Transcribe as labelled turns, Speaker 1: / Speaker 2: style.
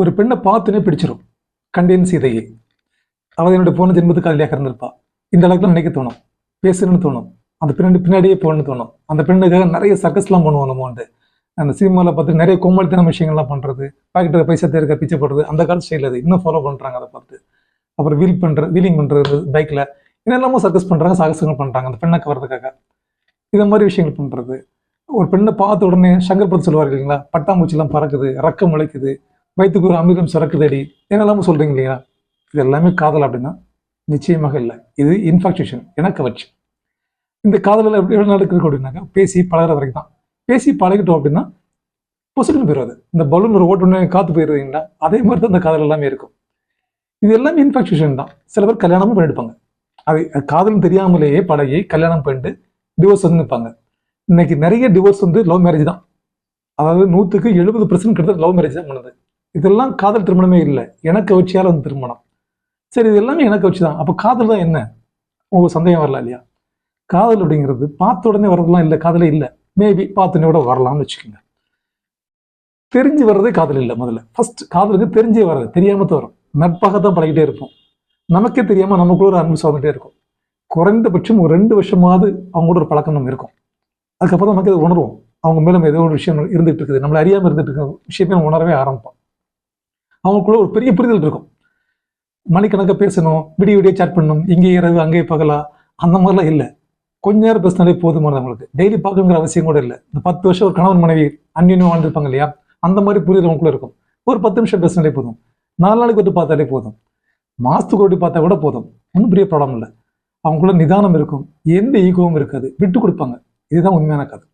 Speaker 1: ஒரு பெண்ணை பார்த்துனே பிடிச்சிரும். கண்டேன் சீதையை. அவள் என்னுடைய போன ஜென்மத்துக்கு அதிலேயே இருந்திருப்பா இந்த அளவுக்கு நினைக்க தோணும். பேசணும்னு தோணும். அந்த பெண்ணு பின்னாடியே போகணும்னு தோணும். அந்த பெண்ணுக்காக நிறைய சர்க்கஸ்லாம் பண்ணுவோம் நம்ம வந்து. அந்த சினிமாவில் பார்த்து நிறைய கோமளித்தன விஷயங்கள்லாம் பண்ணுறது பாக்கெட்டில் பைசா தேர்க்க பிச்சை போடுறது அந்த காலத்து ஸ்டைல் அது. இன்னும் ஃபாலோ பண்ணுறாங்க அதை பார்த்து. அப்புறம் வீல் பண்ணுற வீலிங் பண்ணுறது பைக்கில் என்னெல்லாமோ சர்க்கஸ் பண்ணுறாங்க சாகசங்கள் பண்ணுறாங்க அந்த பெண்ணை கவர்றதுக்காக. இதை மாதிரி விஷயங்கள் பண்ணுறது ஒரு பெண்ணை பார்த்த உடனே சங்கர் பத்து சொல்லுவார் இல்லைங்களா? பட்டாம்பூச்சிலாம் பறக்குது ரக்கம் முளைக்குது. வயிற்றுக்கு ஒரு அமிர்தம் சுரக்குதடி என்னெல்லாமோ சொல்கிறீங்க இல்லையா? இது எல்லாமே காதல் அப்படின்னா நிச்சயமாக இல்லை. இது இன்ஃபாக்சுவேஷன் எனக்கு வச்சு இந்த காதலில் எப்படி எவ்வளோ நடக்குது அப்படின்னாக்கா பேசி பழகுற வரைக்கும் தான். பேசி பழகிட்டோம் அப்படின்னா பொசுக்குன்னு போயிடுவது இந்த பலூன் ஒரு ஓட்டுனே காத்து போயிருந்தீங்களா அதே மாதிரி தான் இந்த காதல் எல்லாமே இருக்கும். இது எல்லாமே இன்ஃபாக்சுவேஷன் தான். சில பேர் கல்யாணமும் பண்ணிடுப்பாங்க அது அது காதலும் தெரியாமலேயே பழகி கல்யாணம் பண்ணிட்டு டிவோர்ஸ் வந்து நிற்பாங்க. இன்னைக்கு நிறைய டிவோர்ஸ் வந்து லவ் மேரேஜ் தான். அதாவது நூற்றுக்கு எழுபது பர்சன்ட் கிட்ட லவ் மேரேஜ் தான் பண்ணுது. இதெல்லாம் காதல் திருமணமே இல்லை. எனக்கு வச்சியால வந்து திருமணம். சரி இது எல்லாமே எனக்கு வச்சு தான். அப்போ காதல் தான் என்ன? உங்களுக்கு சந்தேகம் வரலாம் இல்லையா? காதல் அப்படிங்கிறது பார்த்த உடனே வர்றதுலாம் இல்லை காதலே இல்லை. மேபி பார்த்தோன்னே கூட வரலாம்னு வச்சுக்கோங்க. தெரிஞ்சு வர்றதே காதல் இல்லை முதல்ல. ஃபர்ஸ்ட் காதலுக்கு தெரிஞ்சே வர்றது தெரியாம தான் வரும். நட்பாக தான் பழகிட்டே இருப்போம். நமக்கே தெரியாம நமக்குள்ள ஒரு அன்பு சார்ந்துட்டே இருக்கும். குறைந்தபட்சம் ஒரு ரெண்டு வருஷமாவது அவங்க கூட ஒரு பழக்கம் நம்ம இருக்கும். அதுக்கப்புறம் நமக்கு அதை உணர்வோம்? அவங்க மேலும் ஏதோ ஒரு விஷயம் இருந்துட்டு இருக்குது. நம்மளை அறியாமல் இருந்துட்டு இருக்க விஷயத்தையும் நம்ம உணரவே ஆரம்பிப்போம். அவங்களுக்குள்ள ஒரு பெரிய புரிதல் இருக்கும். மணிக்கணக்காக பேசணும் விடிய விடிய சேட் பண்ணணும் இங்கே இரவு அங்கே பகலா அந்த மாதிரிலாம் இல்லை. கொஞ்ச நேரம் பேசினாலே போதுமானது அவங்களுக்கு. டெய்லி பார்க்கணுங்கிற அவசியம் கூட இல்லை. இந்த பத்து வருஷம் ஒரு கணவன் மனைவி அந்நியம் வாழ்ந்துருப்பாங்க இல்லையா? அந்த மாதிரி புரிதல் அவங்களுக்குள்ள இருக்கும். ஒரு பத்து நிமிஷம் பேசினாலே போதும். நாலு நாளைக்கு வந்து பார்த்தாலே போதும். மாதத்துக்கு ஒரு பார்த்தா கூட போதும். ஒன்றும் பெரிய ப்ராப்ளம் இல்லை. அவங்களுக்குள்ள நிதானம் இருக்கும். எந்த ஈகோவும் இருக்காது. விட்டு கொடுப்பாங்க. இதுதான் உண்மையான கதை.